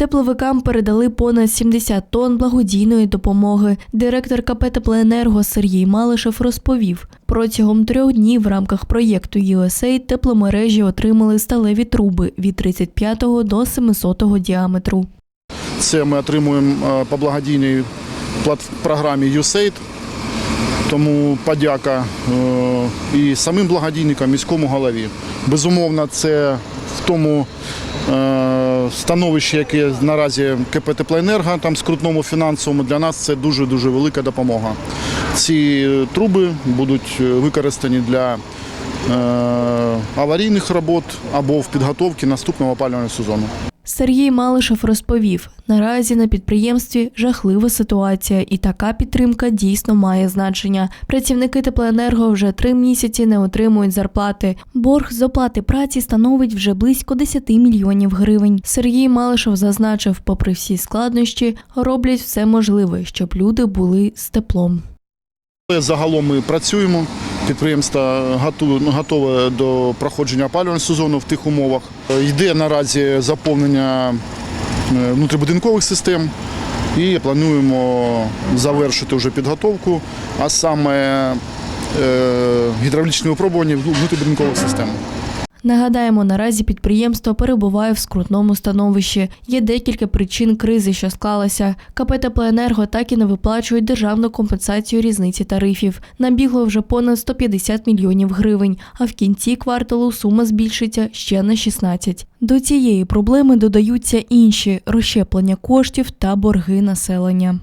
Тепловикам передали понад 70 тонн благодійної допомоги. Директор КП «Теплоенерго» Сергій Малишев розповів, протягом трьох днів в рамках проєкту USAID тепломережі отримали сталеві труби від 35 до 700 діаметру. Це ми отримуємо е, по благодійній програмі USAID. Тому подяка е, і самим благодійникам, міському голові. Безумовно, це в тому е, становищі, яке наразі КП «Теплоенерго», там скрутному фінансовому, для нас це дуже-дуже велика допомога. Ці труби будуть е, використані для е, аварійних робот або в підготовці наступного опалювального сезону. Сергій Малишев розповів, наразі на підприємстві жахлива ситуація, і така підтримка дійсно має значення. Працівники теплоенерго вже три місяці не отримують зарплати. Борг з оплати праці становить вже близько 10 мільйонів гривень. Сергій Малишев зазначив, попри всі складнощі, роблять все можливе, щоб люди були з теплом. Загалом ми працюємо. Підприємство ну, готове до проходження опалювального сезону в тих умовах. Е, Йде наразі заповнення е, внутрібудинкових систем і плануємо завершити вже підготовку, а саме гідравлічні випробування внутрібудинкових систем. Нагадаємо, наразі підприємство перебуває в скрутному становищі. Є декілька причин кризи, що склалася. КП «Теплоенерго» так і не виплачують державну компенсацію різниці тарифів. Набігло вже понад 150 мільйонів гривень, а в кінці кварталу сума збільшиться ще на 16. До цієї проблеми додаються інші розщеплення коштів та борги населення.